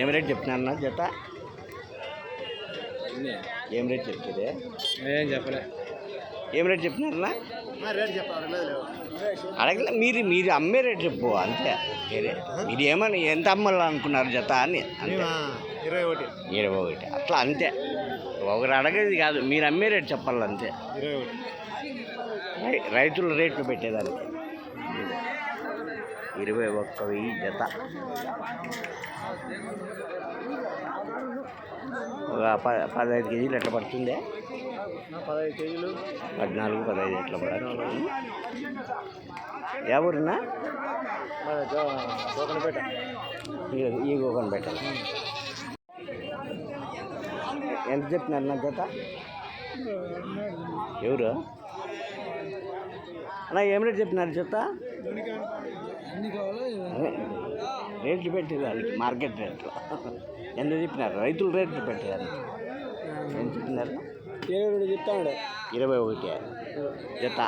ఏం రేట్ చెప్తున్నా జత? ఏం రేట్ చెప్తుంది ఏం చెప్పలే. ఏం రేట్ చెప్తున్నారన్నా అడగలే మీరు మీరు అమ్మే రేట్ చెప్పు అంతే. వేరే మీరు ఏమని ఎంత అమ్మాలనుకున్నారు జత అని అంతే. ఇరవై ఒకటి. ఇరవై ఒకటి. అట్లా అంతే. ఒకరు అడగేది కాదు మీరు అమ్మే రేట్ చెప్పాలి అంతే. రైతుల రేట్లు పెట్టేదానికి. ఇరవై ఒక్క వెయ్యి జత. ఒక ప పదహైదు కేజీలు ఎట్లా పడుతుంది? పదహైదు కేజీలు. పద్నాలుగు పదహైదు ఎట్లా పడుతుంది? ఎవరున్నా కోకనపేట ఈ గోకన్ పెట్టాలి ఎంత చెప్పినారు నా జత? ఎవరు? అన్నా ఏం రేట్ చెప్పినారు కావాలి రేట్లు పెట్టేదానికి మార్కెట్ రేట్లు. ఎంత చెప్పినారు? రైతులు రేట్లు పెట్టేదానికి ఎంత చెప్పినారు? ఇరవై రెండు చెప్తాడు. ఇరవై ఒకటి. జత?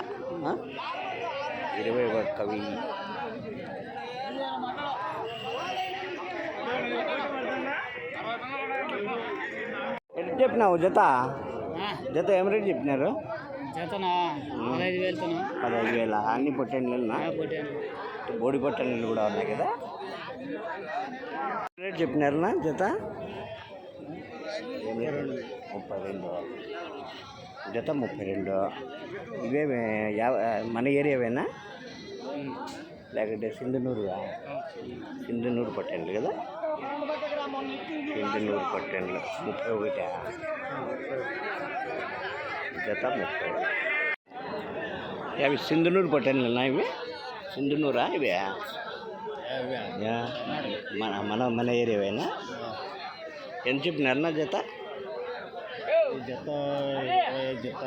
ఇరవై ఒక్క వెయ్యి ఎంత చెప్పినావు జత? జత ఏం రేట్ చెప్పినారు? పదహైదు వేల. అన్ని కొట్టాను బోడి పొట్టెండ్లు కూడా ఉన్నాయి కదా? రేట్ చెప్పినారనా జత? ముప్పై రెండు. జత ముప్పై రెండు. ఇవే మన ఏరియావేనా? లేకుంటే సింధునూరు సింధునూరు పట్టండి కదా? సింధునూరు పట్టండి ముప్పై ఒకటి? జత ముప్పై. అవి సింధునూరు పట్టండి ఇవి? సింధునూరా ఇవి. మన మన మన ఏరియావేనా? ఎంత చెప్పినారన్నా జత జత? జత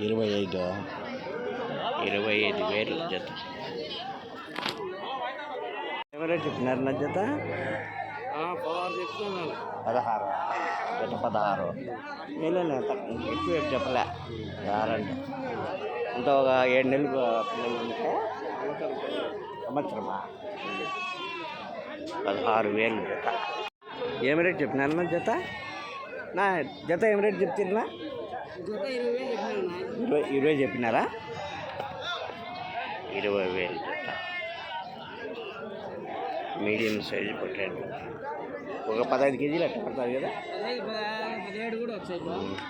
ఇరవై ఐదు. ఇరవై ఐదు వేలు జత. ఎవరైతే చెప్పినారు నా జత? పదహారు జత పదహారు. తక్కువ ఎక్కువ చెప్పలే. ఆరంటే ఇంత ఒక ఏడు నెలలు పిల్లలు ఉంటే సంవత్సరమా? పదహారు వేలు జత. ఏం రేట్ చెప్పినారు నా జత? నా జత ఏం రేట్ చెప్తున్నా ఇరవై ఇరవై చెప్పినారా? ఇరవై వేలు జత. Medium size potato. ఒక పదహైదు కేజీలు అట్లా పడుతుంది కదా?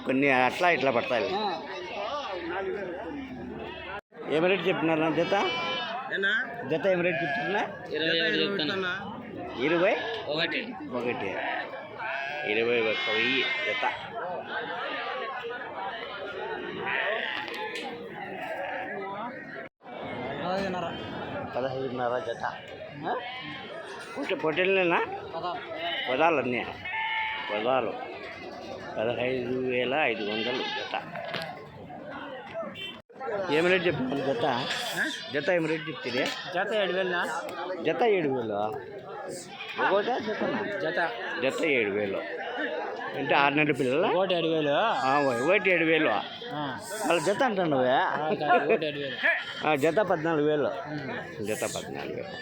కొన్ని అట్లా ఇట్లా పడతాయి. ఏం రేట్ చెప్పినారు నా జత? జత? ఏం రేట్ చెప్తున్నా. ఇరవై ఒకటి. ఒకటి. ఇరవై ఒక్క వెయ్యి జత. పదహైదున్నర. పదహైదున్నర జత. పొట్టి పదహారు పదాలు. అన్నీ పదాలు. పదహైదు వేల ఐదు వందలు జత. ఏం రేట్ చెప్పినారు జత. జత ఏం రేట్ చెప్తుంది జత ఏడు వేలు జత ఏడు వేలు? ఒకటా జత జత. ఏడు వేలు. అంటే ఆరు నెలల పిల్లల? ఒకటి ఏడు వేలు. ఒకటి ఏడు వేలు. వాళ్ళ జత అంటున్నావే? జత పద్నాలుగు వేలు. జత పద్నాలుగు వేలు.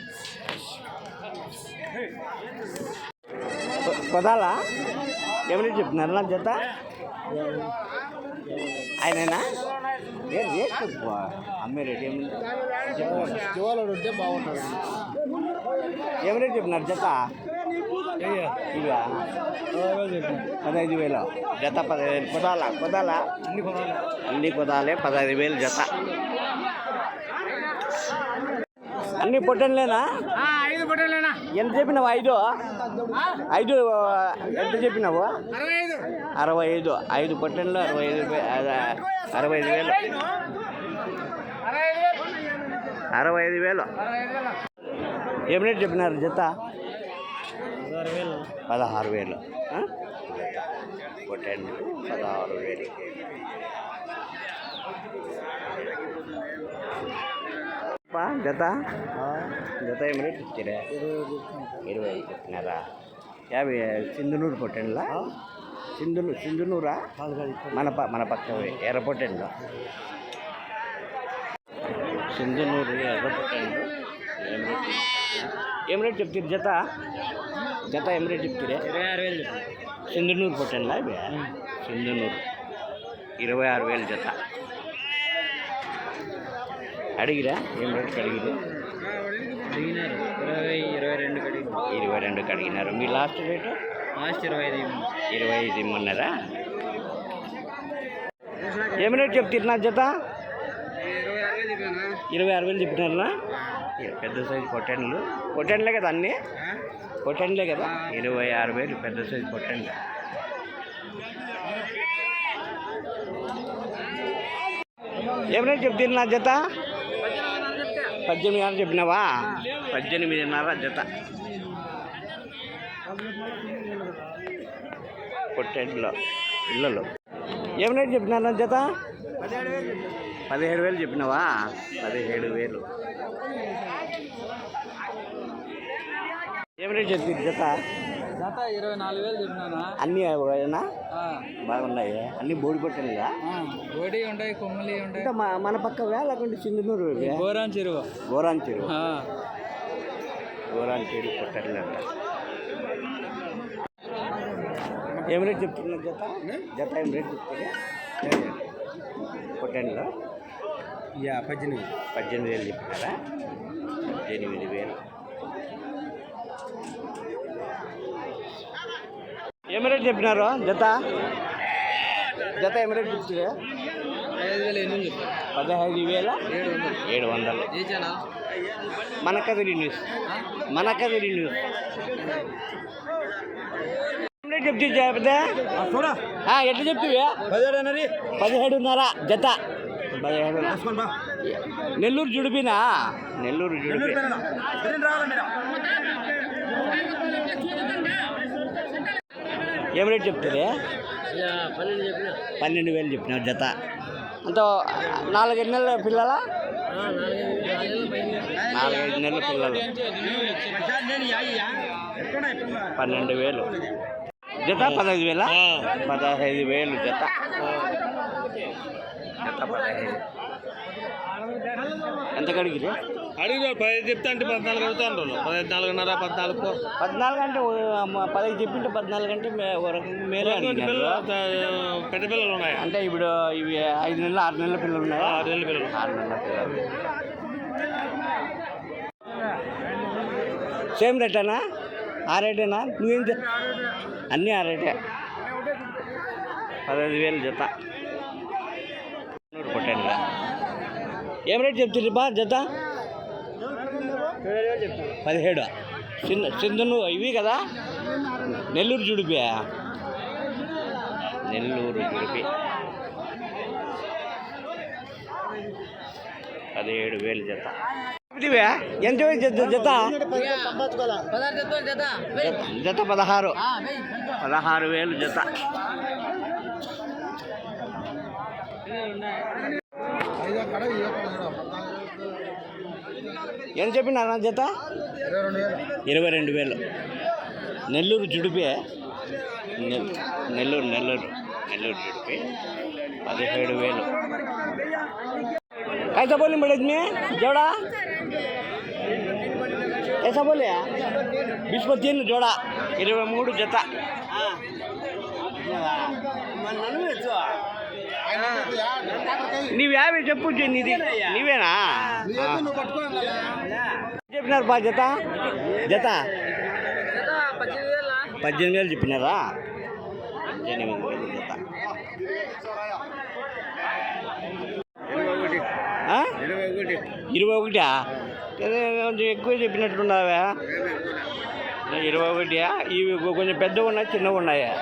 కొదాలా? ఎవరు చెప్తున్నారు నా జత? ఆయననా? రేట్ చెప్పు అమ్మే రేట్ ఏమి ఉంటే బాగుంటుంది. ఏం రేట్ చెప్పినారు జత? ఇవా. పదహైదు వేలు. జత పదహైదు కొదాలా కొదాలా అన్ని కుదాలే పదహైదు వేలు జత. అన్ని పొట్టలేనా ఐదు పట్టాలేనా ఎంత చెప్పినావు? ఐదు? ఐదు ఎంత చెప్పినావు? అరవై ఐదు. ఐదు. పొట్టెన్లు అరవై ఐదు అరవై ఐదు వేలు. అరవై ఐదు వేలు. ఏం రేట్ చెప్పినారు జత? పదహారు వేలు. పదహారు వేలు. ఆ? పొట్టెన్లు పదహారు వేలు. జత జత? ఏం రేట్ ఇచ్చారా ఇరవై చెప్పినారా? యాభై సింధునూరు పొట్టెన్లా సింధును సింధునూరా? మన ప మన పక్క ఎర్ర పొట్టెన్లు సింధునూరు ఎర్ర పొట్టెన్లు ఏం రేట్ చెప్తారు జత? జత ఏం రేట్ చెప్తారే? ఇరవై ఆరు వేలు సింధునూరు పొట్టంలా ఇవి? సింధునూరు. ఇరవై ఆరు వేలు జత. అడిగిరా ఏం రేట్కి అడిగిరు అడిగినారు ఇరవై ఇరవై రెండు ఇరవై రెండుకి అడిగినారు మీ లాస్ట్ రేటు? లాస్ట్ ఇరవై ఐదు ఇరవై ఐదు ఇమ్మన్నారా? ఏం రేట్ చెప్తారు నా జత? ఇరవై ఆరు వేలు చెప్పానా ఇరవై ఆరు వేలు చెప్తున్నారా పెద్ద సైజు పొట్టెన్లు పొట్టెన్లే కదా అన్నీ? పొట్టెన్లే కదా? ఇరవై ఆరు వేలు పెద్ద సైజు పొట్టెన్లు ఏం రేట్ చెప్తారు నా జత? పద్దెనిమిది చెప్పినావా? పద్దెనిమిదిన్నర జత. పొట్టెడ్లో. పిల్లలు ఏం రేట్ చెప్పినారు జత? పదిహేడు వేలు చెప్పినావా? పదిహేడు వేలు. ఏం రేట్ చెప్తుంది జత? జత ఇరవై నాలుగు వేలు చెప్పినానా అన్నీ ఏనా బాగున్నాయి. అన్నీ బోడి గోడి ఉంటాయి కొమ్మలి ఉంటాయి. మన పక్క లేకుంటే చిందునూరు. గోరాన్ చెరువు. గోరాన్ చెరువు. గోరాన్ చెరువు పొట్టెలు అంట ఏం రేట్ చెప్తున్నారు జత? జత ఏం రేట్ చెప్తుంది పొట్టెన్లో యా పద్దెనిమిది. పద్దెనిమిది వేలు చెప్పినారా? పద్దెనిమిది వేలు. ఏం రేట్ చెప్పినారు? జత? జత ఏం రేట్ పదహైదు వేల ఏడు వందలు. ఏడు వందలు ఏ ఛానల్ మన కదిరి న్యూస్ మన కదిరి న్యూస్ చెప్తే ఎట్లా చెప్తివి? పదిహేడు అన్నది పదిహేడున్నర జత. పదిహేడు నెల్లూరు జుడిపినా? నెల్లూరు జుడిపి. ఏం రేట్ చెప్తుంది? పన్నెండు వేలు చెప్పిన జత. అంత నాలుగైదు నెలల పిల్లల? నాలుగైదు నెలల పిల్లలు. పన్నెండు వేలు. జత పదహైదు వేల? పదహైదు వేలు జత. జత పదహైదు. ఎంత కడిగిరి అడిగి పదిహేను చెప్తా అంటే పద్నాలుగు అవుతాను పదిహేను నాలుగున్నర పద్నాలుగు పద్నాలుగు అంటే పదహైదు చెప్పింటే పద్నాలుగు అంటే మేలే పెద్ద పిల్లలు ఉన్నాయి? అంటే ఇప్పుడు ఇవి ఐదు నెలలు ఆరు నెలల పిల్లలు ఉన్నాయా? ఆరు నెలల పిల్లలు. ఆరు నెలల పిల్లలు. సేమ్ రేటేనా? ఆ రేటేనా? నువ్వేం అన్నీ ఆ రేటే. పదహైదు వేలు జత. నూరు ఏం రేట్ చెప్తుంది బా జత? పదిహేడు. సింధు సింధును ఇవి కదా? నెల్లూరు జుడిపి. నెల్లూరు జుడిపి. పదిహేడు వేలు జత. ఎంత వేలు జత జత? పదహారు. చెప్తా జత జత. పదహారు పదహారు వేలు జత ఎంత చెప్పినారా జత ఇరవై రెండు వేలు నెల్లూరు జుడిపే నెల్- నెల్లూరు నెల్లూరు నెల్లూరు జుడిపి పదిహేడు వేలు कैसा बोले मैडम में जोड़ा ऐसा बोले बीस में तीन जोड़ा ఇరవై మూడు జత నీవు యాభై చెప్పు నీది. నీవేనా. చెప్పినారు బా జత? జత? పద్దెనిమిది వేలు చెప్పినారా? పద్దెనిమిది వేలు జత? ఇరవై ఒకటి. కొంచెం ఎక్కువ చెప్పినట్టున్నావా. ఇరవై ఒకటి ఇవి కొంచెం పెద్దగా ఉన్నాయి? చిన్నగా ఉన్నాయా?